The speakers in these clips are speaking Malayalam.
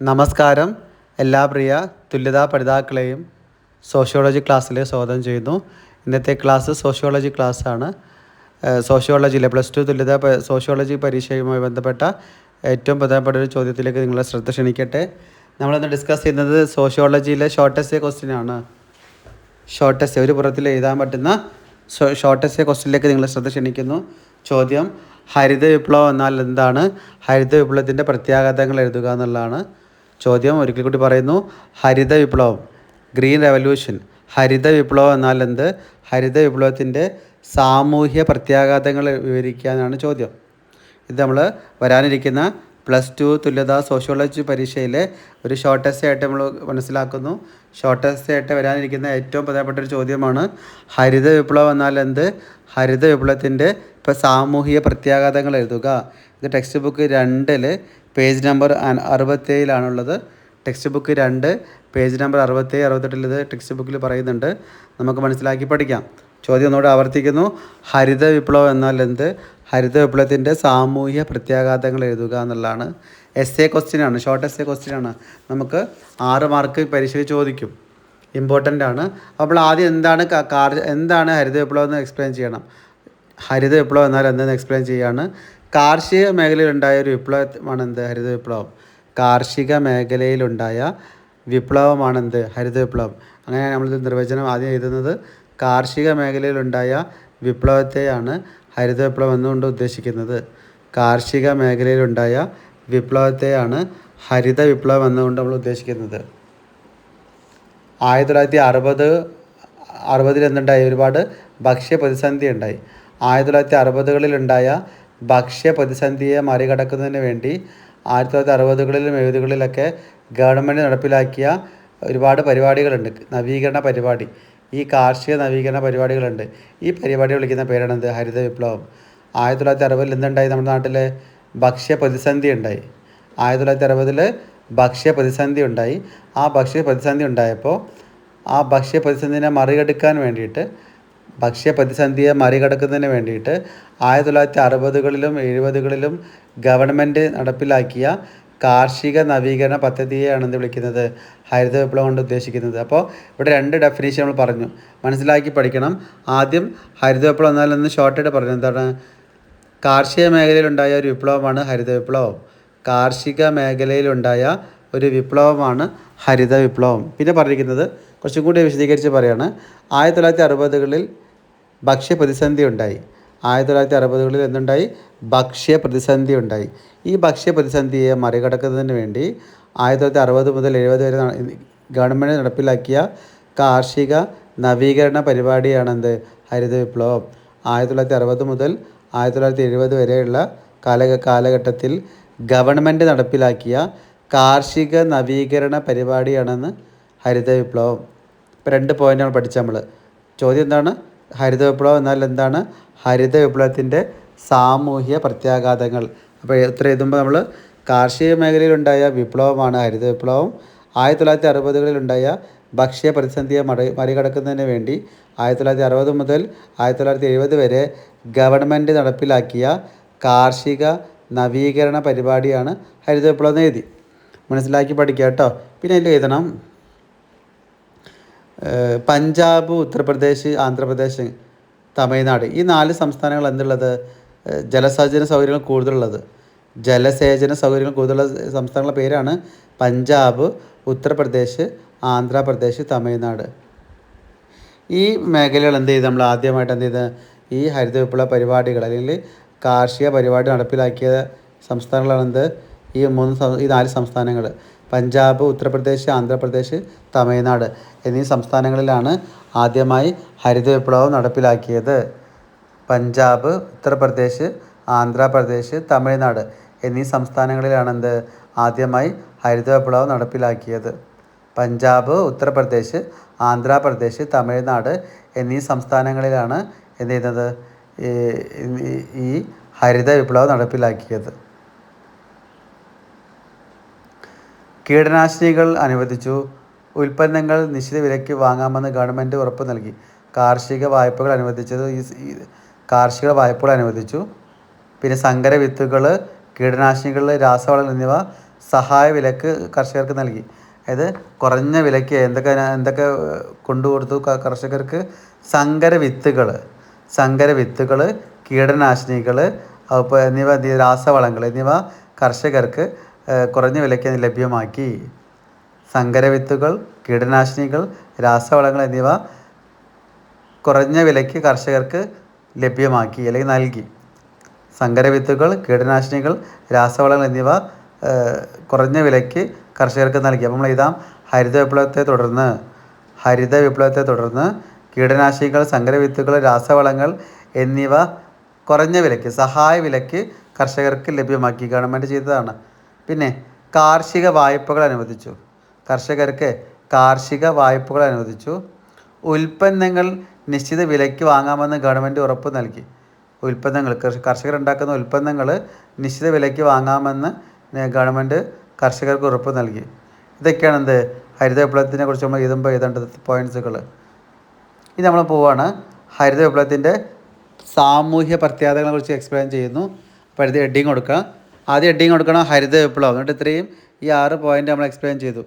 നമസ്കാരം. എല്ലാ പ്രിയ തുല്യതാ പഠിതാക്കളെയും സോഷ്യോളജി ക്ലാസ്സിൽ സ്വാഗതം ചെയ്യുന്നു. ഇന്നത്തെ ക്ലാസ് സോഷ്യോളജി ക്ലാസ്സാണ്. സോഷ്യോളജിയിലെ പ്ലസ് ടു തുല്യതാ സോഷ്യോളജി പരീക്ഷയുമായി ബന്ധപ്പെട്ട ഏറ്റവും പ്രധാനപ്പെട്ട ഒരു ചോദ്യത്തിലേക്ക് നിങ്ങളെ ശ്രദ്ധ ക്ഷണിക്കട്ടെ. നമ്മളിന്ന് ഡിസ്കസ് ചെയ്യുന്നത് സോഷ്യോളജിയിലെ ഷോർട്ടസ്റ്റ് ക്വസ്റ്റ്യൻ ആണ്. ഷോർട്ടസ്റ്റ് ഒരു പുറത്തിൽ എഴുതാൻ പറ്റുന്ന ഷോർട്ടസ്റ്റ് ക്വസ്റ്റ്യനിലേക്ക് നിങ്ങളെ ശ്രദ്ധ ക്ഷണിക്കുന്നു. ചോദ്യം ഹരിത വിപ്ലവം എന്നാൽ എന്താണ്? ഹരിത വിപ്ലവത്തിന്റെ പ്രത്യാഘാതങ്ങൾ എഴുതുക എന്നുള്ളതാണ്. ചോദ്യം ഒരിക്കൽ കൂടി പറയുന്നു. ഹരിത വിപ്ലവം ഗ്രീൻ റെവല്യൂഷൻ. ഹരിത വിപ്ലവം എന്നാൽ എന്ത്? ഹരിത വിപ്ലവത്തിന്റെ സാമൂഹ്യ പ്രത്യാഘാതങ്ങൾ വിവരിക്കാനാണ് ചോദ്യം. ഇത് നമ്മൾ വരാനിരിക്കുന്ന പ്ലസ് ടു തുല്യതാ സോഷ്യോളജി പരീക്ഷയിലെ ഒരു ഷോർട്ടസ്റ്റ് ആയിട്ട് നമ്മൾ മനസ്സിലാക്കുന്നു. ഷോർട്ടസ്റ്റ് ആയിട്ട് വരാനിരിക്കുന്ന ഏറ്റവും പ്രധാനപ്പെട്ട ഒരു ചോദ്യമാണ് ഹരിത വിപ്ലവം എന്നാൽ എന്ത്? ഹരിത വിപ്ലവത്തിന്റെ ഇപ്പോൾ സാമൂഹിക പ്രത്യാഘാതങ്ങൾ എഴുതുക. ഇത് ടെക്സ്റ്റ് ബുക്ക് രണ്ടിൽ പേജ് നമ്പർ അറുപത്തേഴിലാണുള്ളത്. ടെക്സ്റ്റ് ബുക്ക് രണ്ട് പേജ് നമ്പർ അറുപത്തേഴ് അറുപത്തെട്ടിലത് ടെക്സ്റ്റ് ബുക്കിൽ പറയുന്നുണ്ട്. നമുക്ക് മനസ്സിലാക്കി പഠിക്കാം. ചോദ്യം ഒന്നുകൂടെ ആവർത്തിക്കുന്നു. ഹരിത വിപ്ലവം എന്നാൽ എന്ത്? ഹരിത വിപ്ലവത്തിന്റെ സാമൂഹ്യ പ്രത്യാഘാതങ്ങൾ എഴുതുക എന്നുള്ളതാണ്. എസ് എ ക്വസ്റ്റ്യൻ ആണ്. ഷോർട്ട് എസ് എ ക്വസ്റ്റ്യൻ ആണ്. നമുക്ക് ആറ് മാർക്ക് പരീക്ഷയിൽ ചോദിക്കും. ഇമ്പോർട്ടന്റ് ആണ്. അപ്പോൾ ആദ്യം എന്താണ് എന്താണ് ഹരിത വിപ്ലവം എന്ന് എക്സ്പ്ലെയിൻ ചെയ്യണം. ഹരിത വിപ്ലവം എന്നാൽ എന്തെന്ന് എക്സ്പ്ലെയിൻ ചെയ്യുകയാണ് കാർഷിക മേഖലയിലുണ്ടായ ഒരു വിപ്ലവമാണ് എന്ത് ഹരിത വിപ്ലവം. കാർഷിക മേഖലയിലുണ്ടായ വിപ്ലവമാണ് എന്ത് ഹരിത വിപ്ലവം. അങ്ങനെ നമ്മളിത് നിർവചനം ആദ്യം എഴുതുന്നത് കാർഷിക മേഖലയിലുണ്ടായ വിപ്ലവത്തെയാണ് ഹരിത വിപ്ലവം എന്നുകൊണ്ട് ഉദ്ദേശിക്കുന്നത്. കാർഷിക മേഖലയിലുണ്ടായ വിപ്ലവത്തെയാണ് ഹരിത വിപ്ലവം എന്നുകൊണ്ട് നമ്മൾ ഉദ്ദേശിക്കുന്നത്. ആയിരത്തി തൊള്ളായിരത്തി അറുപത് അറുപതിൽ എന്തുണ്ടായി? ഒരുപാട് ഭക്ഷ്യ പ്രതിസന്ധി ഉണ്ടായി ആയിരത്തി തൊള്ളായിരത്തി അറുപതുകളിലുണ്ടായ ഭക്ഷ്യ പ്രതിസന്ധിയെ മറികടക്കുന്നതിന് വേണ്ടി ആയിരത്തി തൊള്ളായിരത്തി അറുപതുകളിലും എഴുപതുകളിലൊക്കെ ഗവൺമെന്റ് നടപ്പിലാക്കിയ ഒരുപാട് പരിപാടികളുണ്ട്. നവീകരണ പരിപാടി. ഈ കാർഷിക നവീകരണ പരിപാടികളുണ്ട്. ഈ പരിപാടി വിളിക്കുന്ന പേരാണ് എന്ത് ഹരിത വിപ്ലവം. ആയിരത്തി തൊള്ളായിരത്തി അറുപതിൽ എന്തുണ്ടായി? നമ്മുടെ നാട്ടിൽ ഭക്ഷ്യ പ്രതിസന്ധി ഉണ്ടായി. ആയിരത്തി തൊള്ളായിരത്തി അറുപതിൽ ഭക്ഷ്യ പ്രതിസന്ധി ഉണ്ടായി. ആ ഭക്ഷ്യ പ്രതിസന്ധി ഉണ്ടായപ്പോൾ ആ ഭക്ഷ്യ പ്രതിസന്ധിനെ മറികടക്കാൻ വേണ്ടിയിട്ട് ഭക്ഷ്യ പ്രതിസന്ധിയെ മറികടക്കുന്നതിന് വേണ്ടിയിട്ട് ആയിരത്തി തൊള്ളായിരത്തി അറുപതുകളിലും എഴുപതുകളിലും ഗവൺമെന്റ് നടപ്പിലാക്കിയ കാർഷിക നവീകരണ പദ്ധതിയെയാണ് എന്ത് വിളിക്കുന്നത്. ഹരിത വിപ്ലവം കൊണ്ട് ഉദ്ദേശിക്കുന്നത്. അപ്പോൾ ഇവിടെ രണ്ട് ഡെഫിനേഷൻ നമ്മൾ പറഞ്ഞു. മനസ്സിലാക്കി പഠിക്കണം. ആദ്യം ഹരിത വിപ്ലവം എന്നാൽ ഒന്ന് ഷോർട്ടായിട്ട് പറഞ്ഞു. എന്താണ്? കാർഷിക മേഖലയിലുണ്ടായ ഒരു വിപ്ലവമാണ് ഹരിത വിപ്ലവം. കാർഷിക മേഖലയിലുണ്ടായ ഒരു വിപ്ലവമാണ് ഹരിത വിപ്ലവം. പിന്നെ പറഞ്ഞിരിക്കുന്നത് കുറച്ചും കൂടി വിശദീകരിച്ച് പറയാണ്. ആയിരത്തി തൊള്ളായിരത്തി അറുപതുകളിൽ ഭക്ഷ്യ പ്രതിസന്ധി ഉണ്ടായി ആയിരത്തി തൊള്ളായിരത്തി അറുപതുകളിൽ എന്തുണ്ടായി? ഭക്ഷ്യ പ്രതിസന്ധി ഉണ്ടായി ഈ ഭക്ഷ്യ പ്രതിസന്ധിയെ മറികടക്കുന്നതിന് വേണ്ടി ആയിരത്തി തൊള്ളായിരത്തി അറുപത് മുതൽ എഴുപത് വരെ ഗവൺമെന്റ് നടപ്പിലാക്കിയ കാർഷിക നവീകരണ പരിപാടിയാണെന്ത്? ഹരിത വിപ്ലവം ആയിരത്തി തൊള്ളായിരത്തി അറുപത് മുതൽ ആയിരത്തി തൊള്ളായിരത്തി എഴുപത് വരെയുള്ള കാല കാലഘട്ടത്തിൽ ഗവൺമെന്റ് നടപ്പിലാക്കിയ കാർഷിക നവീകരണ പരിപാടിയാണെന്ന് ഹരിത വിപ്ലവം ഇപ്പം രണ്ട് പോയിന്റാണ് പഠിച്ചത് നമ്മൾ ചോദ്യം എന്താണ്? ഹരിത വിപ്ലവം എന്നാൽ എന്താണ്? ഹരിത വിപ്ലവത്തിന്റെ സാമൂഹ്യ പ്രത്യാഘാതങ്ങൾ. അപ്പോൾ എത്ര എഴുതുമ്പോൾ നമ്മൾ കാർഷിക മേഖലയിലുണ്ടായ വിപ്ലവമാണ് ഹരിത വിപ്ലവം. ആയിരത്തി തൊള്ളായിരത്തി അറുപതുകളിലുണ്ടായ ഭക്ഷ്യ പ്രതിസന്ധിയെ മറി മറികടക്കുന്നതിന് വേണ്ടി ആയിരത്തി തൊള്ളായിരത്തി അറുപത് മുതൽ ആയിരത്തി തൊള്ളായിരത്തി എഴുപത് വരെ ഗവൺമെന്റ് നടപ്പിലാക്കിയ കാർഷിക നവീകരണ പരിപാടിയാണ് ഹരിത വിപ്ലവം എഴുതി. മനസ്സിലാക്കി പഠിക്കുക കേട്ടോ. പിന്നെ അതിൽ എഴുതണം. പഞ്ചാബ് ഉത്തർപ്രദേശ് ആന്ധ്രാപ്രദേശ് തമിഴ്നാട് ഈ നാല് സംസ്ഥാനങ്ങൾ എന്തുള്ളത്? ജലസേചന സൗകര്യങ്ങൾ കൂടുതലുള്ളത്. ജലസേചന സൗകര്യങ്ങൾ കൂടുതലുള്ള സംസ്ഥാനങ്ങളുടെ പേരാണ് പഞ്ചാബ് ഉത്തർപ്രദേശ് ആന്ധ്രാപ്രദേശ് തമിഴ്നാട്. ഈ മേഖലകൾ എന്ത് ചെയ്ത്? നമ്മൾ ആദ്യമായിട്ട് എന്ത് ചെയ്ത്? ഈ ഹരിത വിപ്ലവ പരിപാടികൾ അല്ലെങ്കിൽ കാർഷിക പരിപാടി നടപ്പിലാക്കിയ സംസ്ഥാനങ്ങളാണ് എന്ത്? ഈ മൂന്ന് ഈ നാല് സംസ്ഥാനങ്ങൾ. പഞ്ചാബ് ഉത്തർപ്രദേശ് ആന്ധ്രാപ്രദേശ് തമിഴ്നാട് എന്നീ സംസ്ഥാനങ്ങളിലാണ് ആദ്യമായി ഹരിത വിപ്ലവം നടപ്പിലാക്കിയത്. പഞ്ചാബ് ഉത്തർപ്രദേശ് ആന്ധ്രാപ്രദേശ് തമിഴ്നാട് എന്നീ സംസ്ഥാനങ്ങളിലാണ് എന്ത് ആദ്യമായി ഹരിത വിപ്ലവം നടപ്പിലാക്കിയത്. പഞ്ചാബ് ഉത്തർപ്രദേശ് ആന്ധ്രാപ്രദേശ് തമിഴ്നാട് എന്നീ സംസ്ഥാനങ്ങളിലാണ് എന്ത് ചെയ്യുന്നത് ഈ- ഹരിത വിപ്ലവം നടപ്പിലാക്കിയത്. കീടനാശിനികൾ അനുവദിച്ചു. ഉൽപ്പന്നങ്ങൾ നിശ്ചിത വിലയ്ക്ക് വാങ്ങാമെന്ന് ഗവൺമെന്റ് ഉറപ്പ് നൽകി. കാർഷിക വായ്പകൾ അനുവദിച്ചത് ഈ കാർഷിക വായ്പകൾ അനുവദിച്ചു. പിന്നെ സങ്കര വിത്തുകൾ കീടനാശിനികൾ രാസവളങ്ങൾ എന്നിവ സഹായ വിലക്ക് കർഷകർക്ക് നൽകി. അതായത് കുറഞ്ഞ വിലയ്ക്ക് എന്തൊക്കെ എന്തൊക്കെ കൊണ്ടുകൊടുത്തു കർഷകർക്ക്? സങ്കര വിത്തുകൾ സങ്കര വിത്തുകൾ കീടനാശിനികൾ അപ്പോൾ എന്നിവ രാസവളങ്ങൾ എന്നിവ കർഷകർക്ക് കുറഞ്ഞ വിലയ്ക്ക് ലഭ്യമാക്കി സങ്കരവിത്തുകൾ കീടനാശിനികൾ രാസവളങ്ങൾ എന്നിവ കുറഞ്ഞ വിലയ്ക്ക് കർഷകർക്ക് ലഭ്യമാക്കി അല്ലെങ്കിൽ നൽകി. സങ്കരവിത്തുകൾ കീടനാശിനികൾ രാസവളങ്ങൾ എന്നിവ കുറഞ്ഞ വിലയ്ക്ക് കർഷകർക്ക് നൽകി. അപ്പോൾ നമ്മൾ എഴുതാം. ഹരിത വിപ്ലവത്തെ തുടർന്ന് ഹരിത വിപ്ലവത്തെ തുടർന്ന് കീടനാശിനികൾ സങ്കരവിത്തുകൾ രാസവളങ്ങൾ എന്നിവ കുറഞ്ഞ വിലയ്ക്ക് സഹായ വിലയ്ക്ക് കർഷകർക്ക് ലഭ്യമാക്കി ഗവൺമെന്റ് ചെയ്തതാണ്. പിന്നെ കാർഷിക വായ്പകൾ അനുവദിച്ചു. കർഷകർക്ക് കാർഷിക വായ്പകൾ അനുവദിച്ചു. ഉൽപ്പന്നങ്ങൾ നിശ്ചിത വിലയ്ക്ക് വാങ്ങാമെന്ന് ഗവൺമെന്റ് ഉറപ്പ് നൽകി. ഉൽപ്പന്നങ്ങൾ കർഷ- കർഷകർ ഉണ്ടാക്കുന്ന ഉൽപ്പന്നങ്ങൾ നിശ്ചിത വിലയ്ക്ക് വാങ്ങാമെന്ന് ഗവൺമെന്റ് കർഷകർക്ക് ഉറപ്പ് നൽകി. ഇതൊക്കെയാണ് എന്ത്? ഹരിത വിപ്ലവത്തിനെ കുറിച്ച് നമ്മൾ എഴുതുമ്പോൾ എഴുതേണ്ടത് പോയിന്റ്സുകൾ ഇനി നമ്മൾ പോവാണ്. ഹരിത വിപ്ലവത്തിന്റെ സാമൂഹ്യ പ്രത്യാഘാതങ്ങളെ കുറിച്ച് എക്സ്പ്ലെയിൻ ചെയ്യുന്നു. അപ്പോൾ എഴുതി ഹെഡിങ് കൊടുക്കുക ആദ്യം ഹെഡിങ് കൊടുക്കണം ഹരിത വിപ്ലവം. എന്നിട്ട് ഇത്രയും ഈ ആറ് പോയിന്റ് നമ്മൾ എക്സ്പ്ലെയിൻ ചെയ്തു.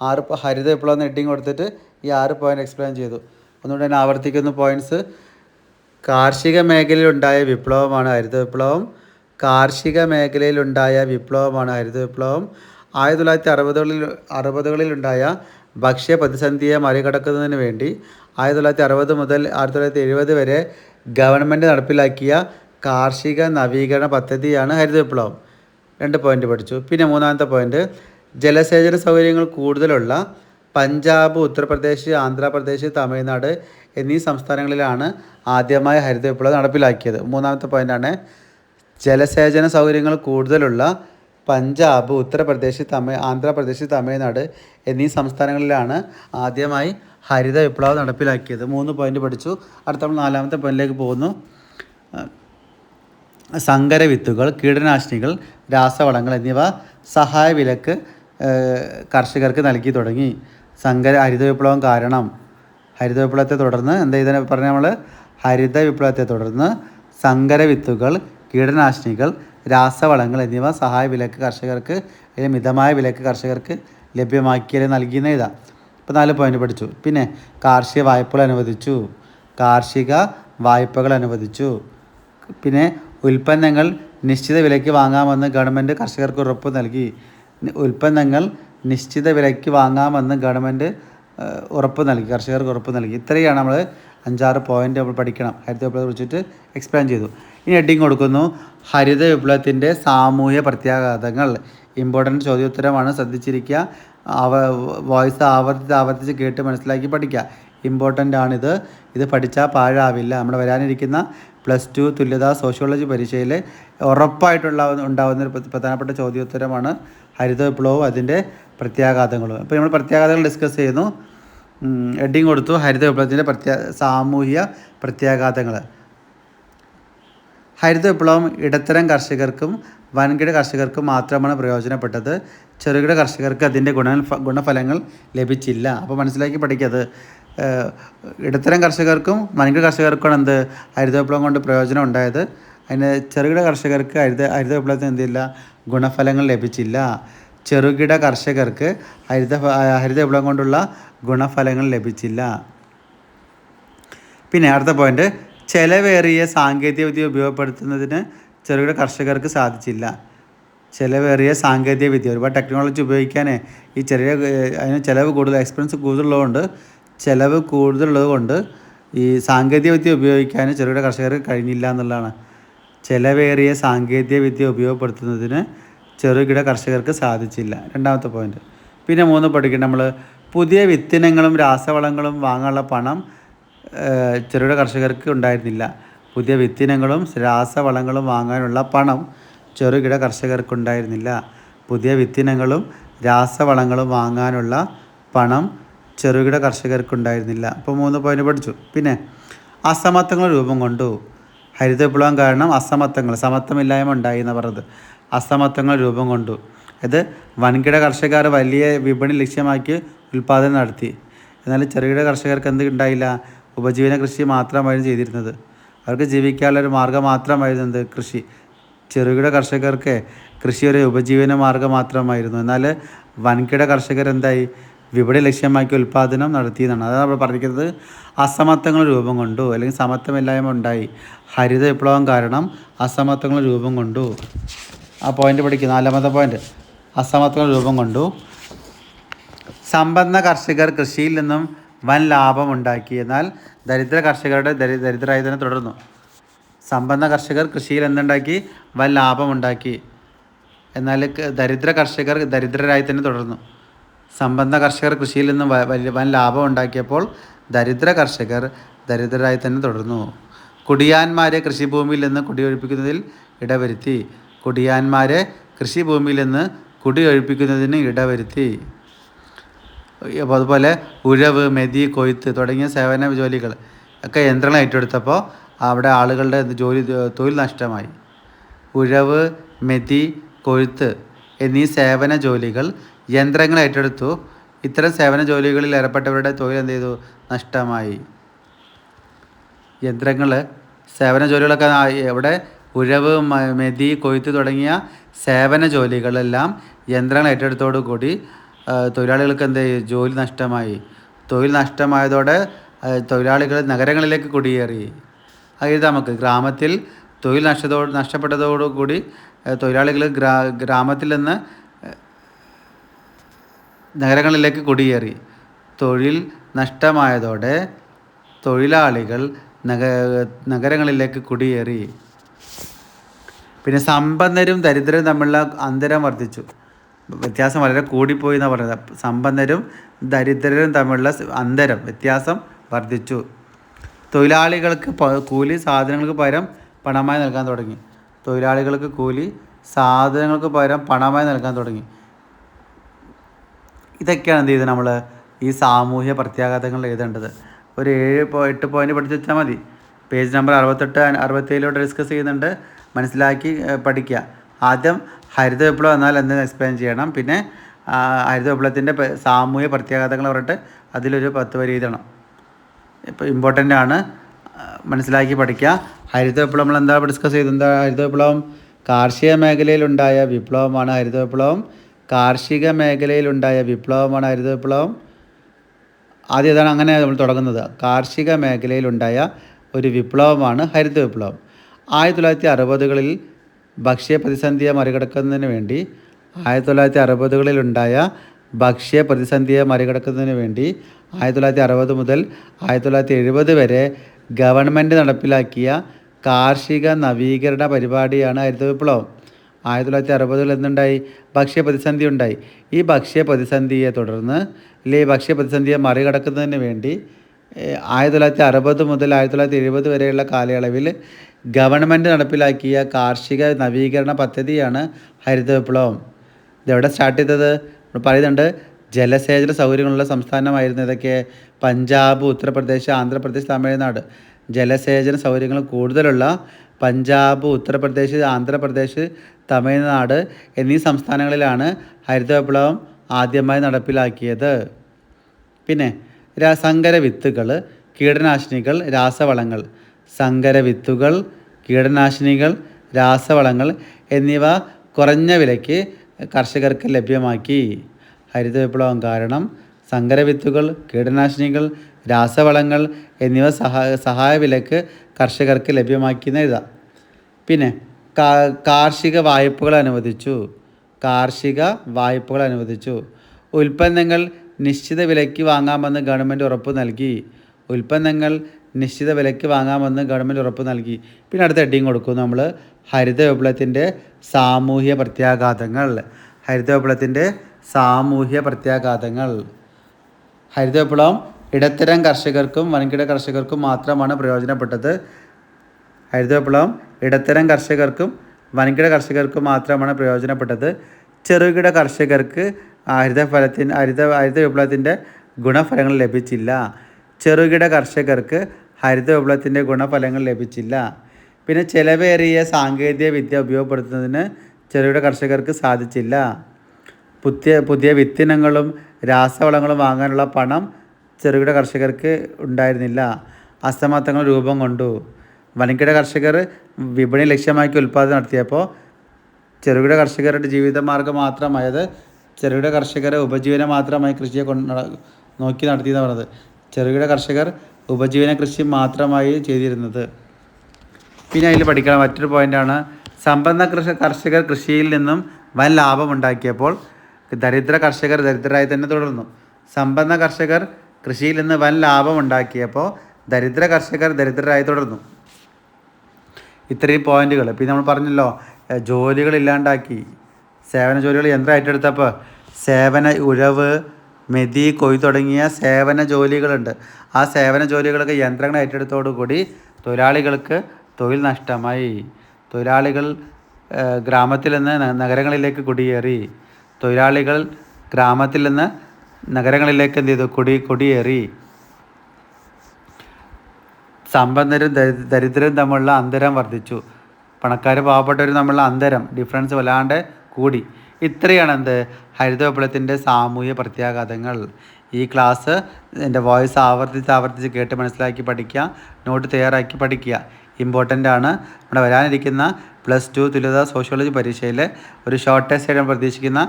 ആറ് ഹരിത വിപ്ലവം എന്ന് ഹെഡിങ് കൊടുത്തിട്ട് ഈ ആറ് പോയിന്റ് എക്സ്പ്ലെയിൻ ചെയ്തു. ഒന്നുകൂടെ ഞാൻ ആവർത്തിക്കുന്ന പോയിന്റ്സ് കാർഷിക മേഖലയിലുണ്ടായ വിപ്ലവമാണ് ഹരിത വിപ്ലവം. കാർഷിക മേഖലയിലുണ്ടായ വിപ്ലവമാണ് ഹരിത വിപ്ലവം. ആയിരത്തി തൊള്ളായിരത്തി അറുപതുകളിൽ അറുപതുകളിലുണ്ടായ ഭക്ഷ്യ പ്രതിസന്ധിയെ മറികടക്കുന്നതിന് വേണ്ടി ആയിരത്തി തൊള്ളായിരത്തി അറുപത് മുതൽ ആയിരത്തി തൊള്ളായിരത്തി എഴുപത് വരെ ഗവൺമെന്റ് നടപ്പിലാക്കിയ കാർഷിക നവീകരണ പദ്ധതിയാണ് ഹരിത വിപ്ലവം. രണ്ട് പോയിന്റ് പഠിച്ചു. പിന്നെ മൂന്നാമത്തെ പോയിന്റ് ജലസേചന സൗകര്യങ്ങൾ കൂടുതലുള്ള പഞ്ചാബ് ഉത്തർപ്രദേശ് ആന്ധ്രാപ്രദേശ് തമിഴ്നാട് എന്നീ സംസ്ഥാനങ്ങളിലാണ് ആദ്യമായി ഹരിത വിപ്ലവം നടപ്പിലാക്കിയത്. മൂന്നാമത്തെ പോയിന്റാണ് ജലസേചന സൗകര്യങ്ങൾ കൂടുതലുള്ള പഞ്ചാബ് ഉത്തർപ്രദേശ് തമിഴ് ആന്ധ്രാപ്രദേശ് തമിഴ്നാട് എന്നീ സംസ്ഥാനങ്ങളിലാണ് ആദ്യമായി ഹരിത വിപ്ലവം നടപ്പിലാക്കിയത്. മൂന്ന് പോയിന്റ് പഠിച്ചു. അടുത്ത നമ്മൾ നാലാമത്തെ പോയിന്റിലേക്ക് പോകുന്നു. സങ്കര വിത്തുകൾ കീടനാശിനികൾ രാസവളങ്ങൾ എന്നിവ സഹായ വിലക്ക് കർഷകർക്ക് നൽകി തുടങ്ങി. സങ്കര ഹരിത വിപ്ലവം കാരണം. ഹരിത വിപ്ലവത്തെ തുടർന്ന് എന്താ ഇതിനെ പറഞ്ഞ നമ്മൾ ഹരിത വിപ്ലവത്തെ തുടർന്ന് സങ്കര വിത്തുകൾ കീടനാശിനികൾ രാസവളങ്ങൾ എന്നിവ സഹായ വിലക്ക് കർഷകർക്ക് അല്ലെങ്കിൽ മിതമായ വിലക്ക് കർഷകർക്ക് ലഭ്യമാക്കിയ നൽകിയെന്ന് ഇതാ ഇപ്പോൾ നാല് പോയിന്റ് പഠിച്ചു. പിന്നെ കാർഷിക വായ്പകൾ അനുവദിച്ചു. കാർഷിക വായ്പകൾ അനുവദിച്ചു. പിന്നെ ഉൽപ്പന്നങ്ങൾ നിശ്ചിത വിലയ്ക്ക് വാങ്ങാമെന്ന് ഗവൺമെന്റ് കർഷകർക്ക് ഉറപ്പ് നൽകി. ഉൽപ്പന്നങ്ങൾ നിശ്ചിത വിലയ്ക്ക് വാങ്ങാമെന്ന് ഗവൺമെന്റ് ഉറപ്പ് നൽകി. കർഷകർക്ക് ഉറപ്പ് നൽകി. ഇത്രയാണ് നമ്മൾ അഞ്ചാറ് പോയിന്റ് നമ്മൾ പഠിക്കണം. ഹരിത വിപ്ലവത്തെ കുറിച്ചിട്ട് എക്സ്പ്ലെയിൻ ചെയ്തു. ഇനി ഹെഡിങ് കൊടുക്കുന്നു. ഹരിത വിപ്ലവത്തിന്റെ സാമൂഹ്യ പ്രത്യാഘാതങ്ങൾ. ഇമ്പോർട്ടന്റ് ചോദ്യോത്തരമാണ്. ശ്രദ്ധിച്ചിരിക്കുക. അവ വോയിസ് ആവർത്തിച്ച് ആവർത്തിച്ച് കേട്ട് മനസ്സിലാക്കി പഠിക്കുക. ഇമ്പോർട്ടന്റ് ആണിത്. ഇത് പഠിച്ചാൽ പാഴാവില്ല. നമ്മുടെ വരാനിരിക്കുന്ന പ്ലസ് ടു തുല്യതാ സോഷ്യോളജി പരീക്ഷയിൽ ഉറപ്പായിട്ടുള്ള ഉണ്ടാകുന്ന ഒരു പ്രധാനപ്പെട്ട ചോദ്യോത്തരമാണ് ഹരിത വിപ്ലവവും അതിന്റെ പ്രത്യാഘാതങ്ങളും. അപ്പോൾ നമ്മൾ പ്രത്യാഘാതങ്ങൾ ഡിസ്കസ് ചെയ്യുന്നു. ഹെഡിങ് കൊടുത്തു. ഹരിത വിപ്ലവത്തിന്റെ പ്രത്യാ സാമൂഹ്യ പ്രത്യാഘാതങ്ങൾ ഹരിത വിപ്ലവം ഇടത്തരം കർഷകർക്കും വൻകിട കർഷകർക്കും മാത്രമാണ് പ്രയോജനപ്പെട്ടത്. ചെറുകിട കർഷകർക്ക് അതിന്റെ ഗുണ ഗുണഫലങ്ങൾ ലഭിച്ചില്ല. അപ്പോൾ മനസ്സിലാക്കി പഠിക്കത് ഇടത്തരം കർഷകർക്കും വൻകിട കർഷകർക്കും എന്ത് ഹരിത വിപ്ലവം കൊണ്ട് പ്രയോജനം ഉണ്ടായത്. അതിന് ചെറുകിട കർഷകർക്ക് ഹരിത ഹരിത വിപ്ലവത്തിന് എന്തില്ല ഗുണഫലങ്ങൾ ലഭിച്ചില്ല. ചെറുകിട കർഷകർക്ക് ഹരിത ഹരിത വിപ്ലവം കൊണ്ടുള്ള ഗുണഫലങ്ങൾ ലഭിച്ചില്ല. പിന്നെ അടുത്ത പോയിന്റ് ചെലവേറിയ സാങ്കേതികവിദ്യ ഉപയോഗപ്പെടുത്തുന്നതിന് ചെറുകിട കർഷകർക്ക് സാധിച്ചില്ല. ചിലവേറിയ സാങ്കേതിക വിദ്യ ഒരുപാട് ടെക്നോളജി ഉപയോഗിക്കാനേ ഈ ചെറിയ അതിന് ചിലവ് കൂടുതൽ എക്സ്പെൻസ് കൂടുതലുള്ളതുകൊണ്ട് ചിലവ് കൂടുതലുള്ളത് കൊണ്ട് ഈ സാങ്കേതിക വിദ്യ ഉപയോഗിക്കാൻ ചെറുകിട കർഷകർക്ക് കഴിഞ്ഞില്ല എന്നുള്ളതാണ്. ചിലവേറിയ സാങ്കേതിക വിദ്യ ഉപയോഗപ്പെടുത്തുന്നതിന് ചെറുകിട കർഷകർക്ക് സാധിച്ചില്ല. രണ്ടാമത്തെ പോയിന്റ് പിന്നെ മൂന്ന് പഠിക്കണം നമ്മൾ പുതിയ വിത്തിനങ്ങളും രാസവളങ്ങളും വാങ്ങാനുള്ള പണം ചെറുകിട കർഷകർക്ക് ഉണ്ടായിരുന്നില്ല. പുതിയ വിത്തിനങ്ങളും രാസവളങ്ങളും വാങ്ങാനുള്ള പണം ചെറുകിട കർഷകർക്കുണ്ടായിരുന്നില്ല പുതിയ വിത്തിനങ്ങളും രാസവളങ്ങളും വാങ്ങാനുള്ള പണം ചെറുകിട കർഷകർക്കുണ്ടായിരുന്നില്ല. അപ്പോൾ മൂന്ന് പോയിന്റ് പഠിച്ചു. പിന്നെ അസമത്വങ്ങൾ രൂപം കൊണ്ടു. ഹരിത വിപ്ലവം കാരണം അസമത്വങ്ങൾ സമത്വമില്ലായ്മ ഉണ്ടായി എന്ന് പറഞ്ഞത്. അസമത്വങ്ങൾ രൂപം കൊണ്ടു. അത് വൻകിട കർഷകർ വലിയ വിപണി ലക്ഷ്യമാക്കി ഉൽപ്പാദനം നടത്തി. എന്നാൽ ചെറുകിട കർഷകർക്ക് എന്ത് ഉണ്ടായില്ല? ഉപജീവന കൃഷി മാത്രമായിരുന്നു ചെയ്തിരുന്നത്. അവർക്ക് ജീവിക്കാനുള്ള ഒരു മാർഗം മാത്രമായിരുന്നു എന്ത്? കൃഷി. ചെറുകിട കർഷകർക്ക് കൃഷി ഒരു ഉപജീവന മാർഗം മാത്രമായിരുന്നു. എന്നാൽ വൻകിട കർഷകർ എന്തായി? വിപണി ലക്ഷ്യമാക്കി ഉൽപ്പാദനം നടത്തിയെന്നാണ് അതാണ് നമ്മൾ പറഞ്ഞിരിക്കുന്നത്. അസമത്വങ്ങൾ രൂപം കൊണ്ടു അല്ലെങ്കിൽ സമത്വമില്ലായ്മ ഉണ്ടായി. ഹരിത വിപ്ലവം കാരണം അസമത്വങ്ങൾ രൂപം കൊണ്ടു. ആ പോയിന്റ് പഠിക്കുക നാലാമത്തെ പോയിന്റ് അസമത്വങ്ങൾ രൂപം കൊണ്ടു. സമ്പന്ന കർഷകർ കൃഷിയിൽ നിന്നും വൻ ലാഭം ഉണ്ടാക്കി. എന്നാൽ ദരിദ്ര കർഷകരുടെ ദരി ദരിദ്രരായി തന്നെ തുടർന്നു. സമ്പന്ന കർഷകർ കൃഷിയിൽ എന്തുണ്ടാക്കി? വൻ ലാഭമുണ്ടാക്കി എന്നാൽ ദരിദ്ര കർഷകർ ദരിദ്രരായി തന്നെ തുടർന്നു. സമ്പന്ന കർഷകർ കൃഷിയിൽ നിന്ന് വലിയ വൻ ലാഭം ഉണ്ടാക്കിയപ്പോൾ ദരിദ്ര കർഷകർ ദരിദ്രരായി തന്നെ തുടർന്നു. കുടിയാന്മാരെ കൃഷിഭൂമിയിൽ നിന്ന് കുടിയൊഴിപ്പിക്കുന്നതിൽ ഇടവരുത്തി. കുടിയാന്മാരെ കൃഷിഭൂമിയിൽ നിന്ന് കുടിയൊഴിപ്പിക്കുന്നതിന് ഇടവരുത്തി. അപ്പോൾ അതുപോലെ ഉഴവ് മെതി കൊയ്ത്ത് തുടങ്ങിയ സേവന ജോലികൾ ഒക്കെ യന്ത്രങ്ങൾ ഏറ്റെടുത്തപ്പോൾ അവിടെ ആളുകളുടെ ജോലി തൊഴിൽ നഷ്ടമായി. ഉഴവ് മെതി കൊയ്ത്ത് എന്നീ സേവന ജോലികൾ യന്ത്രങ്ങൾ ഏറ്റെടുത്തു. ഇത്തരം സേവന ജോലികളിൽ ഏർപ്പെട്ടവരുടെ തൊഴിൽ എന്ത് ചെയ്തു? നഷ്ടമായി. യന്ത്രങ്ങൾ സേവന ജോലികളൊക്കെ എവിടെ? ഉഴവ് മെതി കൊയ്ത്ത് തുടങ്ങിയ സേവന ജോലികളെല്ലാം യന്ത്രങ്ങൾ ഏറ്റെടുത്തോടുകൂടി കൂടി തൊഴിലാളികൾക്ക് എന്ത്? ജോലി നഷ്ടമായി. തൊഴിൽ നഷ്ടമായതോടെ തൊഴിലാളികൾ നഗരങ്ങളിലേക്ക് കുടിയേറി. അതായത് നമുക്ക് ഗ്രാമത്തിൽ തൊഴിൽ നഷ്ടത്തോട് നഷ്ടപ്പെട്ടതോടുകൂടി തൊഴിലാളികൾ ഗ്രാ ഗ്രാമത്തിൽ നിന്ന് നഗരങ്ങളിലേക്ക് കുടിയേറി. തൊഴിൽ നഷ്ടമായതോടെ തൊഴിലാളികൾ നഗ നഗരങ്ങളിലേക്ക് കുടിയേറി. പിന്നെ സമ്പന്നരും ദരിദ്രരും തമ്മിലുള്ള അന്തരം വർദ്ധിച്ചു. വ്യത്യാസം വളരെ കൂടിപ്പോയി എന്നാണ് പറയുന്നത്. സമ്പന്നരും ദരിദ്രരും തമ്മിലുള്ള അന്തരം വ്യത്യാസം വർദ്ധിച്ചു. തൊഴിലാളികൾക്ക് കൂലി സാധനങ്ങൾക്ക് പകരം പണമായി നൽകാൻ തുടങ്ങി. തൊഴിലാളികൾക്ക് കൂലി സാധനങ്ങൾക്ക് പകരം പണമായി നൽകാൻ തുടങ്ങി. ഇതൊക്കെയാണ് എന്ത് ചെയ്തത് നമ്മൾ ഈ സാമൂഹ്യ പ്രത്യാഘാതങ്ങൾ എഴുതേണ്ടത്. ഒരു ഏഴ് എട്ട് പോയിന്റ് പഠിച്ചു വെച്ചാൽ മതി. പേജ് നമ്പർ അറുപത്തെട്ട് അറുപത്തേഴിലോട്ട് ഡിസ്കസ് ചെയ്യുന്നുണ്ട്. മനസ്സിലാക്കി പഠിക്കുക ആദ്യം ഹരിത വിപ്ലവം എന്നാൽ എന്തെന്ന് എക്സ്പ്ലെയിൻ ചെയ്യണം. പിന്നെ ഹരിത വിപ്ലവത്തിന്റെ സാമൂഹ്യ പ്രത്യാഘാതങ്ങൾ പറഞ്ഞിട്ട് അതിലൊരു പത്ത് വരി എഴുതണം. ഇപ്പോൾ ഇമ്പോർട്ടന്റ് ആണ്. മനസ്സിലാക്കി പഠിക്കുക ഹരിത വിപ്ലവം നമ്മൾ എന്താ ഡിസ്കസ് ചെയ്തത്? എന്താ ഹരിത വിപ്ലവം കാർഷിക മേഖലയിലുണ്ടായ വിപ്ലവമാണ് ഹരിത വിപ്ലവം കാർഷിക മേഖലയിലുണ്ടായ വിപ്ലവമാണ് ഹരിത വിപ്ലവം. ആദ്യം ഇതാണ് അങ്ങനെ നമ്മൾ തുടങ്ങുന്നത്. കാർഷിക മേഖലയിലുണ്ടായ ഒരു വിപ്ലവമാണ് ഹരിത വിപ്ലവം. ആയിരത്തി തൊള്ളായിരത്തി അറുപതുകളിൽ ഭക്ഷ്യ പ്രതിസന്ധിയെ മറികടക്കുന്നതിന് വേണ്ടി ആയിരത്തി തൊള്ളായിരത്തി അറുപതുകളിലുണ്ടായ ഭക്ഷ്യ പ്രതിസന്ധിയെ മറികടക്കുന്നതിന് വേണ്ടി ആയിരത്തി തൊള്ളായിരത്തി അറുപത് മുതൽ ആയിരത്തി തൊള്ളായിരത്തി എഴുപത് വരെ ഗവൺമെന്റ് നടപ്പിലാക്കിയ കാർഷിക നവീകരണ പരിപാടിയാണ് ഹരിത വിപ്ലവം. ആയിരത്തി തൊള്ളായിരത്തി അറുപതിൽ എന്തുണ്ടായി? ഭക്ഷ്യ പ്രതിസന്ധി ഉണ്ടായി ഈ ഭക്ഷ്യ പ്രതിസന്ധിയെ തുടർന്ന് അല്ലെങ്കിൽ ഭക്ഷ്യ പ്രതിസന്ധിയെ മറികടക്കുന്നതിന് വേണ്ടി ആയിരത്തി തൊള്ളായിരത്തി അറുപത് മുതൽ ആയിരത്തി തൊള്ളായിരത്തി എഴുപത് വരെയുള്ള കാലയളവിൽ ഗവൺമെന്റ് നടപ്പിലാക്കിയ കാർഷിക നവീകരണ പദ്ധതിയാണ് ഹരിത വിപ്ലവം ഇതെവിടെ സ്റ്റാർട്ട് ചെയ്തത്? പറയുന്നുണ്ട് ജലസേചന സൗകര്യങ്ങളുള്ള സംസ്ഥാനമായിരുന്നു ഇതൊക്കെ. പഞ്ചാബ് ഉത്തർപ്രദേശ് ആന്ധ്രാപ്രദേശ് തമിഴ്നാട്. ജലസേചന സൗകര്യങ്ങൾ കൂടുതലുള്ള പഞ്ചാബ് ഉത്തർപ്രദേശ് ആന്ധ്രാപ്രദേശ് തമിഴ്നാട് എന്നീ സംസ്ഥാനങ്ങളിലാണ് ഹരിത വിപ്ലവം ആദ്യമായി നടപ്പിലാക്കിയത്. പിന്നെ സങ്കര വിത്തുകൾ കീടനാശിനികൾ രാസവളങ്ങൾ. സങ്കര വിത്തുകൾ കീടനാശിനികൾ രാസവളങ്ങൾ എന്നിവ കുറഞ്ഞ വിലയ്ക്ക് കർഷകർക്ക് ലഭ്യമാക്കി. ഹരിത വിപ്ലവം കാരണം സങ്കര വിത്തുകൾ കീടനാശിനികൾ രാസവളങ്ങൾ എന്നിവ സഹായ സഹായ വിലക്ക് കർഷകർക്ക് ലഭ്യമാക്കി എഴുതാം. പിന്നെ കാർഷിക വായ്പകൾ അനുവദിച്ചു. കാർഷിക വായ്പകൾ അനുവദിച്ചു. ഉൽപ്പന്നങ്ങൾ നിശ്ചിത വിലയ്ക്ക് വാങ്ങാമെന്ന് ഗവൺമെന്റ് ഉറപ്പ് നൽകി. ഉൽപ്പന്നങ്ങൾ നിശ്ചിത വിലയ്ക്ക് വാങ്ങാമെന്ന് ഗവൺമെന്റ് ഉറപ്പ് നൽകി. പിന്നെ അടുത്ത ഹെഡിങ് കൊടുക്കും നമ്മൾ ഹരിത വിപ്ലവത്തിന്റെ സാമൂഹ്യ പ്രത്യാഘാതങ്ങൾ. ഹരിത വിപ്ലവത്തിന്റെ സാമൂഹ്യ പ്രത്യാഘാതങ്ങൾ. ഹരിത വിപ്ലവം ഇടത്തരം കർഷകർക്കും വൻകിട കർഷകർക്കും മാത്രമാണ് പ്രയോജനപ്പെട്ടത്. ഹരിത വിപ്ലവം ഇടത്തരം കർഷകർക്കും വൻകിട കർഷകർക്കും മാത്രമാണ് പ്രയോജനപ്പെട്ടത്. ചെറുകിട കർഷകർക്ക് ഹരിത ഫലത്തിന് ഹരിത ഹരിത വിപ്ലവത്തിന്റെ ഗുണഫലങ്ങൾ ലഭിച്ചില്ല. ചെറുകിട കർഷകർക്ക് ഹരിത വിപ്ലവത്തിന്റെ ഗുണഫലങ്ങൾ ലഭിച്ചില്ല. പിന്നെ ചിലവേറിയ സാങ്കേതിക വിദ്യ ഉപയോഗപ്പെടുത്തുന്നതിന് ചെറുകിട കർഷകർക്ക് സാധിച്ചില്ല. പുതിയ പുതിയ വിത്തിനങ്ങളും രാസവളങ്ങളും വാങ്ങാനുള്ള പണം ചെറുകിട കർഷകർക്ക് ഉണ്ടായിരുന്നില്ല. അസമത്വങ്ങൾ രൂപം കൊണ്ടു. വൻകിട കർഷകർ വിപണി ലക്ഷ്യമാക്കി ഉൽപ്പാദനം നടത്തിയപ്പോൾ ചെറുകിട കർഷകരുടെ ജീവിതമാർഗം മാത്രമായത് ചെറുകിട കർഷകരെ ഉപജീവനം മാത്രമായി കൃഷിയെ കൊണ്ട് നോക്കി നടത്തിയെന്ന് പറഞ്ഞത്. ചെറുകിട കർഷകർ ഉപജീവന കൃഷി മാത്രമായി ചെയ്തിരുന്നത്. പിന്നെ അതിൽ പഠിക്കണം. മറ്റൊരു പോയിന്റാണ് സമ്പന്ന കൃഷ കർഷകർ കൃഷിയിൽ നിന്നും വൻ ലാഭമുണ്ടാക്കിയപ്പോൾ ദരിദ്ര കർഷകർ ദരിദ്രരായി തന്നെ തുടർന്നു. സമ്പന്ന കർഷകർ കൃഷിയിൽ നിന്ന് വൻ ലാഭമുണ്ടാക്കിയപ്പോൾ ദരിദ്ര കർഷകർ ദരിദ്രരായി തുടർന്നു. ഇത്രയും പോയിന്റുകൾ. ഇപ്പം നമ്മൾ പറഞ്ഞല്ലോ ജോലികൾ ഇല്ലാണ്ടാക്കി സേവന ജോലികൾ യന്ത്രം ഏറ്റെടുത്തപ്പോൾ സേവന ഉഴവ് മെതി കൊയ് തുടങ്ങിയ സേവന ജോലികളുണ്ട്. ആ സേവന ജോലികളൊക്കെ യന്ത്രങ്ങൾ ഏറ്റെടുത്തോടുകൂടി തൊഴിലാളികൾക്ക് തൊഴിൽ നഷ്ടമായി. തൊഴിലാളികൾ ഗ്രാമത്തിൽ നിന്ന് നഗരങ്ങളിലേക്ക് കുടിയേറി. തൊഴിലാളികൾ ഗ്രാമത്തിൽ നിന്ന് നഗരങ്ങളിലേക്ക് എന്ത് ചെയ്തു? കുടി കുടിയേറി. സമ്പന്നരും ദരിദ്രരും തമ്മിലുള്ള അന്തരം വർദ്ധിച്ചു. പണക്കാർ പാവപ്പെട്ടവരും തമ്മിലുള്ള അന്തരം ഡിഫറൻസ് വല്ലാണ്ട് കൂടി. ഇത്രയാണ് എന്ത് ഹരിത വിപ്ലവത്തിന്റെ സാമൂഹ്യ പ്രത്യാഘാതങ്ങൾ. ഈ ക്ലാസ് എന്റെ വോയിസ് ആവർത്തിച്ച് ആവർത്തിച്ച് കേട്ട് മനസ്സിലാക്കി പഠിക്കുക നോട്ട് തയ്യാറാക്കി പഠിക്കുക. ഇമ്പോർട്ടന്റ് ആണ്. നമ്മുടെ വരാനിരിക്കുന്ന പ്ലസ് ടു തുല്യത സോഷ്യോളജി പരീക്ഷയിൽ ഒരു ഷോർട്ട് ടെസ്റ്റ് ആയിട്ട് പ്രതീക്ഷിക്കുന്ന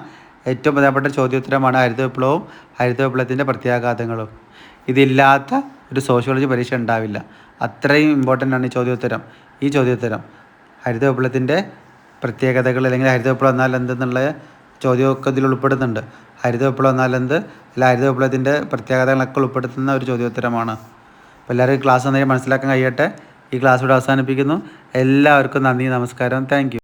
ഏറ്റവും പ്രധാനപ്പെട്ട ചോദ്യോത്തരമാണ് ഹരിത വിപ്ലവവും ഹരിത വിപ്ലവത്തിന്റെ പ്രത്യാഘാതങ്ങളും. ഇതില്ലാത്ത ഒരു സോഷ്യോളജി പരീക്ഷ ഉണ്ടാവില്ല. അത്രയും ഇമ്പോർട്ടന്റ് ആണ് ഈ ചോദ്യോത്തരം. ഈ ചോദ്യോത്തരം ഹരിത വിപ്ലവത്തിന്റെ പ്രത്യേകതകൾ അല്ലെങ്കിൽ ഹരിത വിപ്ലവം എന്നാൽ എന്തെന്നുള്ള ചോദ്യമൊക്കെ ഇതിൽ ഉൾപ്പെടുന്നുണ്ട്. ഹരിത വിപ്ലവം എന്നാൽ എന്ത്? അല്ല ഹരിത വിപ്ലവത്തിന്റെ പ്രത്യേകതകളൊക്കെ ഉൾപ്പെടുത്തുന്ന ഒരു ചോദ്യോത്തരമാണ്. അപ്പോൾ എല്ലാവരും ക്ലാസ് നന്നായി മനസ്സിലാക്കാൻ കഴിയട്ടെ. ഈ ക്ലാസ് ഇവിടെ അവസാനിപ്പിക്കുന്നു. എല്ലാവർക്കും നന്ദി നമസ്കാരം. താങ്ക്